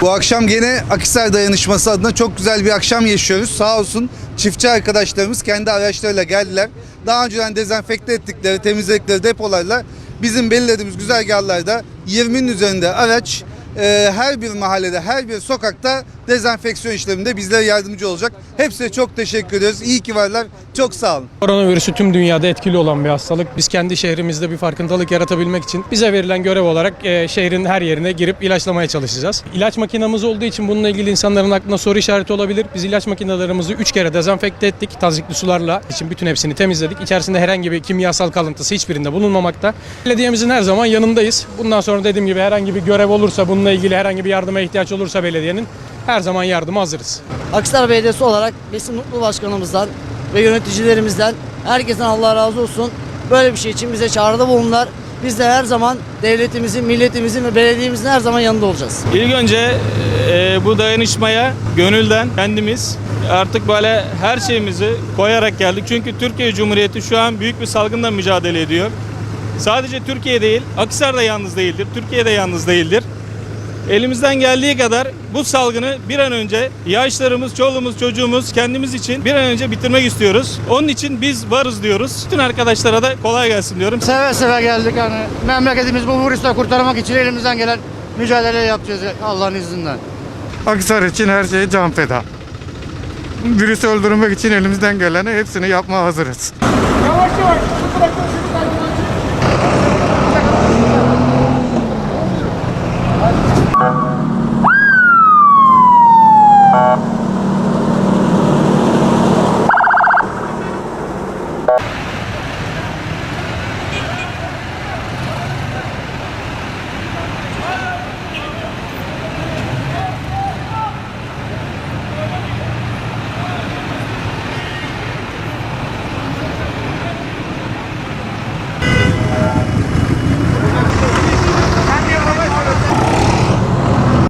Bu akşam gene Akisar Dayanışması adına çok güzel bir akşam yaşıyoruz. Sağ olsun çiftçi arkadaşlarımız kendi araçlarıyla geldiler. Daha önceden dezenfekte ettikleri, temizledikleri depolarla bizim belirlediğimiz güzergahlarda 20'nin üzerinde araç e, her bir mahallede, her bir sokakta dezenfeksiyon işleminde bizlere yardımcı olacak. Hepsine çok teşekkür ediyoruz. İyi ki varlar. Çok sağ olun. Koronavirüsü tüm dünyada etkili olan bir hastalık. Biz kendi şehrimizde bir farkındalık yaratabilmek için bize verilen görev olarak e, şehrin her yerine girip ilaçlamaya çalışacağız. İlaç makinamız olduğu için bununla ilgili insanların aklına soru işareti olabilir. Biz ilaç makinelerimizi 3 kere dezenfekte ettik. Tazikli sularla için bütün hepsini temizledik. İçerisinde herhangi bir kimyasal kalıntısı hiçbirinde bulunmamakta. Belediyemizin her zaman yanındayız. Bundan sonra dediğim gibi herhangi bir görev olursa, bununla ilgili herhangi bir yardıma ihtiyaç olursa belediyenin her zaman yardıma hazırız. Akhisar Belediyesi olarak Besim Mutlu Başkanımızdan ve yöneticilerimizden herkesten Allah razı olsun. Böyle bir şey için bize çağrıda bulundular. Biz de her zaman devletimizin, milletimizin ve belediyemizin her zaman yanında olacağız. İlk önce e, bu dayanışmaya gönülden kendimiz artık böyle her şeyimizi koyarak geldik. Çünkü Türkiye Cumhuriyeti şu an büyük bir salgınla mücadele ediyor. Sadece Türkiye değil, Akhisar da yalnız değildir, Türkiye de yalnız değildir. Elimizden geldiği kadar bu salgını bir an önce yaşlarımız, çoluğumuz, çocuğumuz kendimiz için bir an önce bitirmek istiyoruz. Onun için biz varız diyoruz. Bütün arkadaşlara da kolay gelsin diyorum. Seve seve geldik hani memleketimizi bu virüsten kurtarmak için elimizden gelen mücadele yapacağız Allah'ın izniyle. Akhisar için her şey can feda. Virüsü öldürmek için elimizden geleni hepsini yapmaya hazırız. Yavaş yavaş.